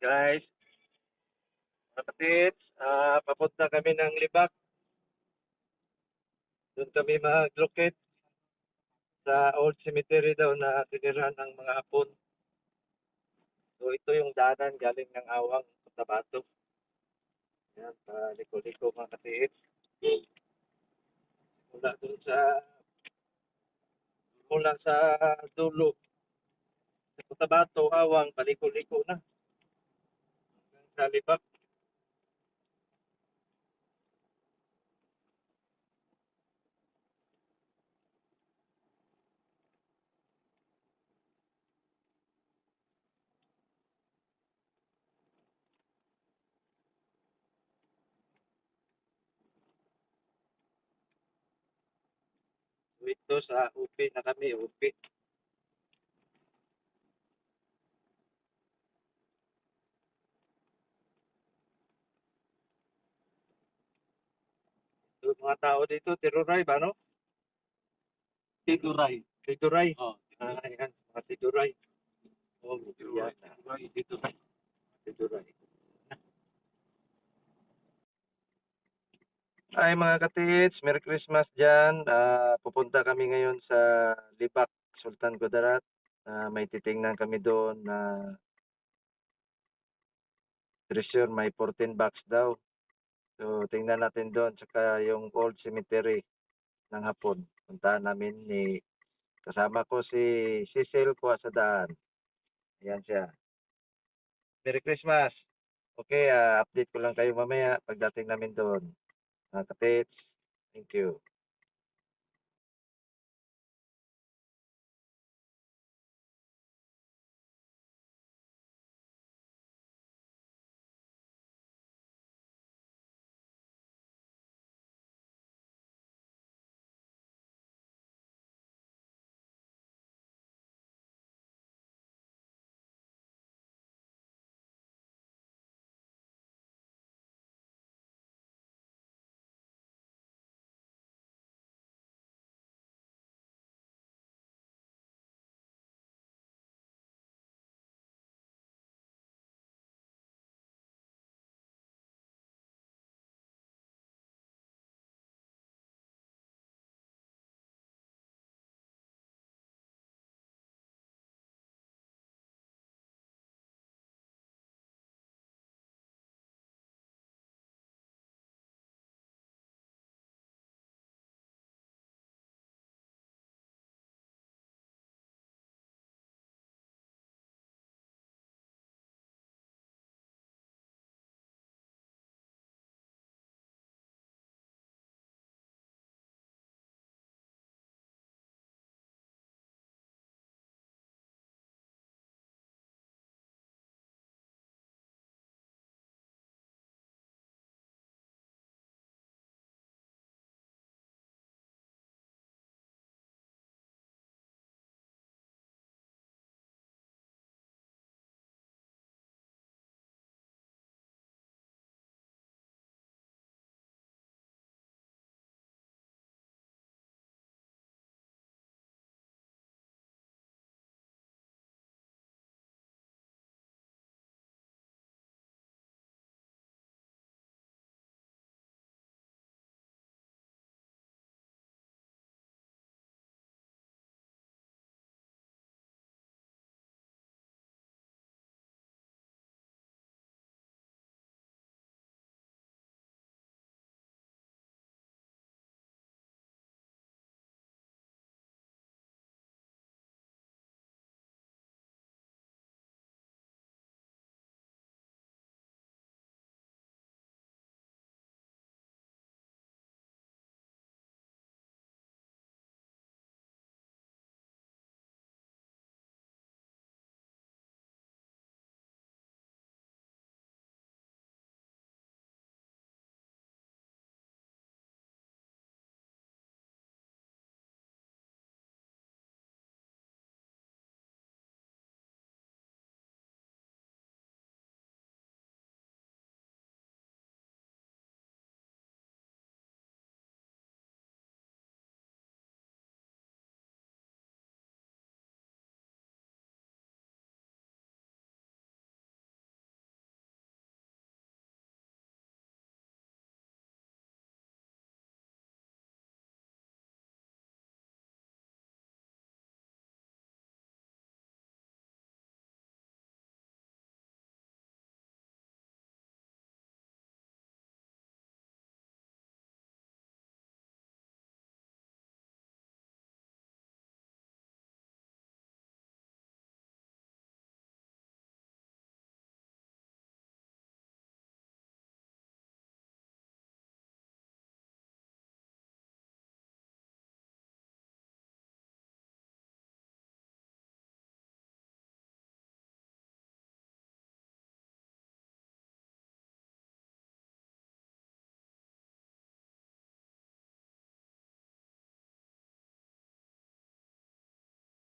guys. Mga kapits, ah, papunta kami ng Libak. Doon kami mag-locate sa old cemetery daw na tinirahan ng mga Hapon. So ito yung daanan galing ng Awang Cotabato. Yan, sa liko-liko mga kapits. Mula doon sa mula sa dulo sa Cotabato, Awang, paliko-liko na. Hanggang sa Libak. So ito sa UP na kami, UP. So mga tao dito, tiruray ba, no? Tituray. Tiruray. Oh, Ah, yan, mga tiruray. Oh, Tituray. yan, Tituray. Tituray. tiruray. Ay mga katits, Merry Christmas dyan. Ah, pupunta kami ngayon sa Libak, Sultan Kudarat. Ah, may titingnan kami doon na treasure, may 14 bucks daw. So, tingnan natin doon. Tsaka yung old cemetery ng Hapon. Puntahan namin ni kasama ko si Cecil Kuasadaan. Ayan siya. Merry Christmas! Okay, ah, update ko lang kayo mamaya pagdating namin doon. Mga kapits, thank you.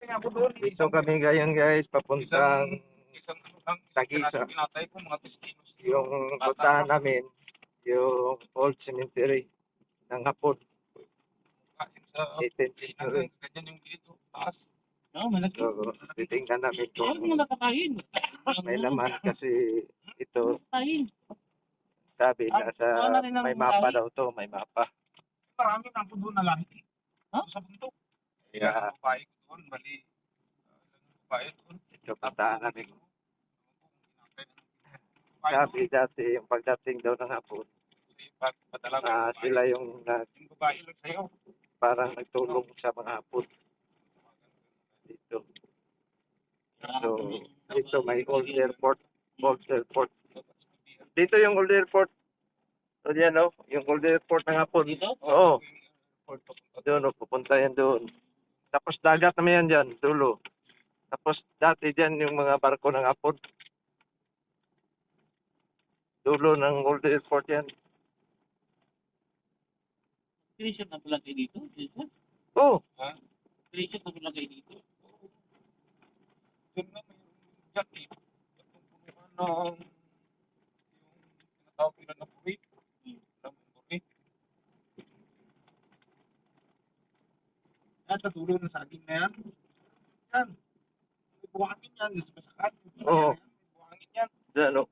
Dito kami ngayon guys, papuntang isang ano lang, Tagisa. yung puntahan namin, yung old cemetery ng Hapon, Kain sa 18th century. So, titingnan namin kung may laman kasi ito, sabi na sa, Wala rin ang may mapa daw to, may mapa. Marami na po doon na lahi. Ha? Sa doon. ito puntahan namin. Sabi dati, yung pagdating daw ng Hapon, na sila yung nag, parang nagtulong sa mga Hapon dito. So, dito may old airport, old airport. Dito yung old airport. So, yan o, yung old airport ng Hapon. Dito? Oo. Doon, oh, pupunta yan doon. Tapos dagat naman yan dyan, dulo. Tapos dati dyan yung mga barko ng Hapon. Dulo ng old airport yan. T-shirt na pala kayo dito. T-shirt. Oh, Ha? T-shirt na pala kayo dito. Doon na may jati. Itong punuan ng yung tinatawag nila na burit. Ng burit. Yan, sa dulo ng saging na yan. Yan. Buhangin yan. Oo. Buhangin yan. dyan o.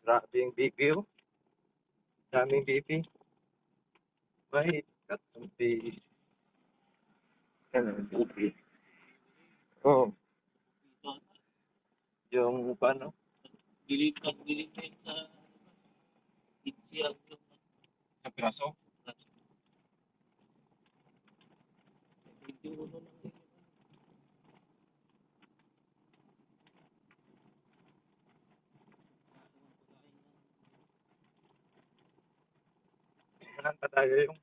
Grabe yung BP oh. Daming BP. May katumpi. Yan ang BP. Oh, Dito. yung paano? Dilipat, dilipat sa Itsiag yung Sa piraso. Saan pa tayo yung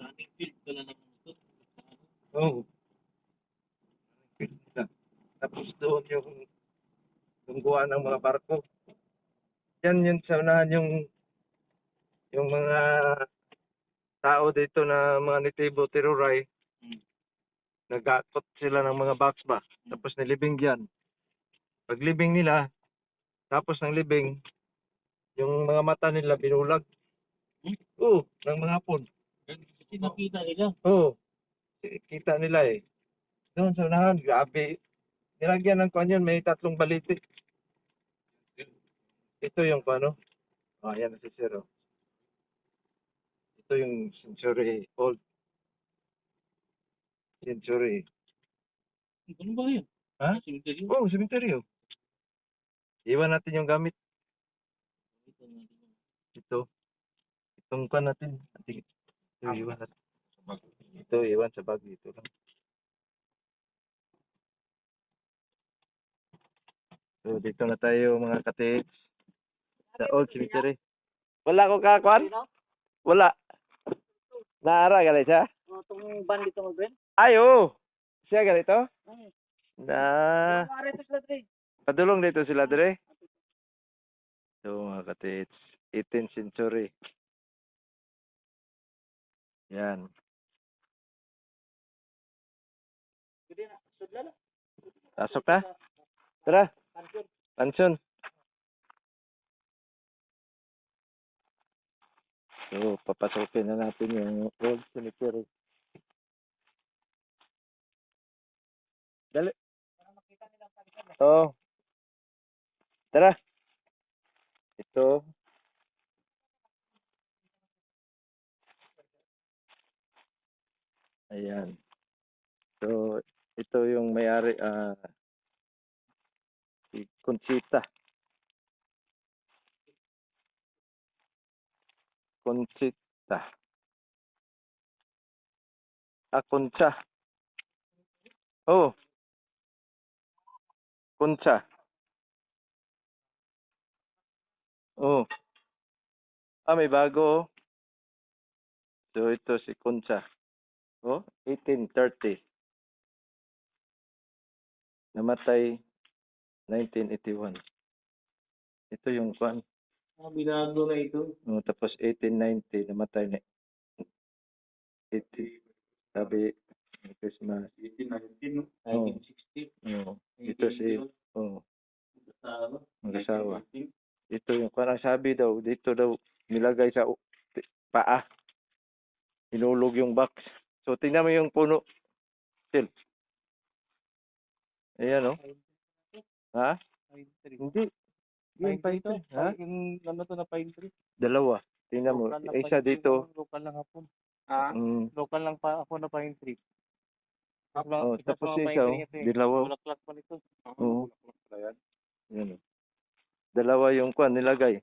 running field pala naman ito. Oh. Tapos doon yung tungguan ng mga barko. Yan yung sa unahan yung yung mga tao dito na mga nitibo tiruray. Hmm. Nagakot sila ng mga box ba. Tapos nilibing yan. Pag libing nila, tapos ng libing, yung mga mata nila binulag. Hmm? Oo, ng mga hapon. Kasi nakita nila. Oo. Kita nila eh. Doon sa unahan, grabe. Nilagyan ng kanyon, may tatlong baliti. Ito yung ano? Oh, yan na si Zero. Ito yung century, old century. Ano ba yun? Ha? Cemetery. Oh, cemetery oh. Iwan natin yung gamit. Ito. Itong kan natin. Ito, iwan natin. Ito, iwan sa bag. Ito lang. So, dito na tayo mga katits. Sa old cemetery. Wala ko kakwan? Wala. Naara gali siya? Oh, itong band dito mo, Ben? Ay, oo. Siya ganito? Ay. Na, Maaari ito sila, Dre. padulong dito sila dire. So, mga katits. 18th century. Yan. Pwede na. Sudla na. Pasok na. Tara. Pansyon. So, papasukin na natin yung old cemetery. Dali. Oo. Tara. Ito. Ayan. So, ito yung may-ari, ah, si Conchita. Conchita. Ah, Concha. Oh. Concha. Oh. Ah, may bago. oh. So, ito si Concha. Oh, 1830. Namatay 1981. Ito yung kwan. Ah, binago na ito. Oh, tapos 1890, namatay na 80. Sabi, Christmas. 1819, no? Oh. 1960. Oh, ito si, oh, mag-asawa. Ito yung kwan ang sabi daw, dito daw nilagay sa paa. Hinulog yung box. So, tingnan mo yung puno. Still. Ayan, oh. Ha? Pine tree. Hindi. Yung Pine tree pine to. tree, Ha? Yung ano to na pine tree. Dalawa. Tingnan mo. Local na Isa pine tree dito. to, Local lang hapon. Ah, Mm. Local lang pa ako na pine tree. Lang, Oh, isa sa tapos mga pine ikaw, tree ito eh. dilaw. Bulaklak pa nito. Oo. bulaklak pala yan. Yan. oh. Dalawa yung kwan nilagay.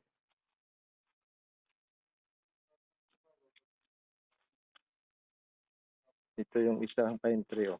Ito yung isang pine tree, oh.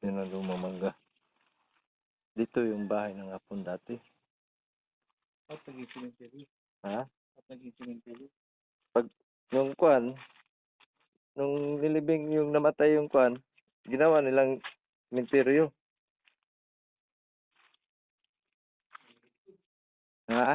Yun ang lumang mangga. Dito yung bahay ng hapon dati. At naging cemetery. Ha? At naging cemetery. Yung kwan, nung nilibing yung namatay yung kwan, ginawa nilang menteryo. Ha?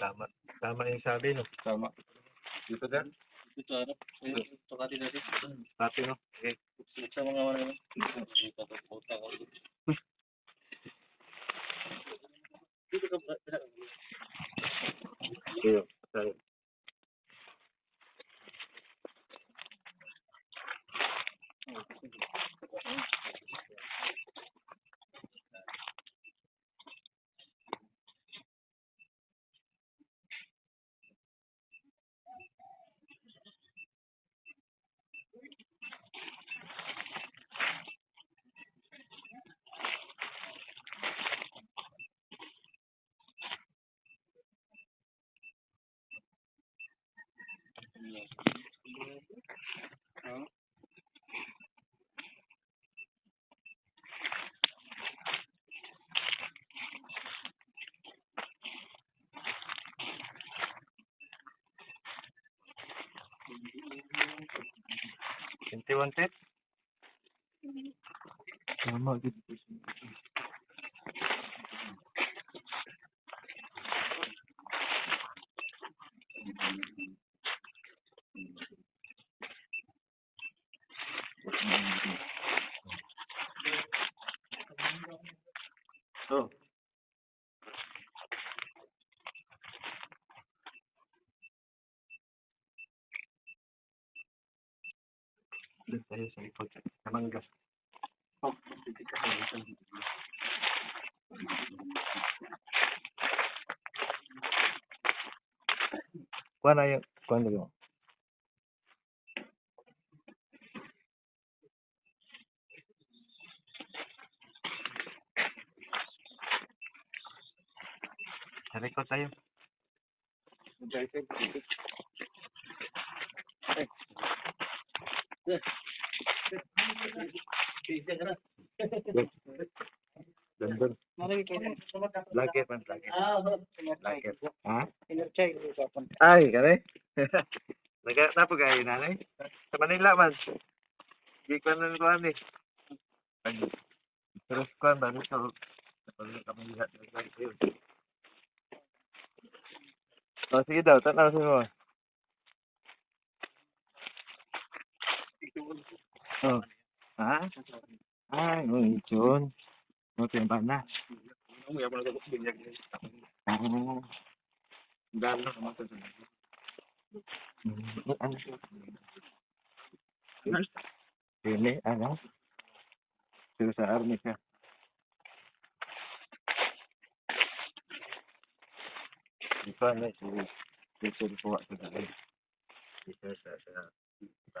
Tama. Tama yung sabi, no? Tama. Dito din. Ito sa harap. Ayun. Ito ka din natin. Sabi, no? Okay. Sa mga wala yun. Ito ka puta ko. Dito ka ba? Iyo. Sabi. Twenty-one feet? Tama, good. Oh. Doon tayo sa likod. Sa mangga. Oh, hindi ka Kuha na yung, kuha na yung. Sa likod doon. Blanket man, blanket. Blanket. Ha? Ay, kare. Naga napo kayo nanay. Sa Manila man. Di ko na ko ani. Terus ko ba dito. Kapag kami lihat ng kayo. Oh, sige daw, tanaw sa mo. Oh. Ha? Ay, oh, yun. Ba na? Umuya na? Ini, ano? Pero sa army ka. Di pa na si Dito po ako sa sa sa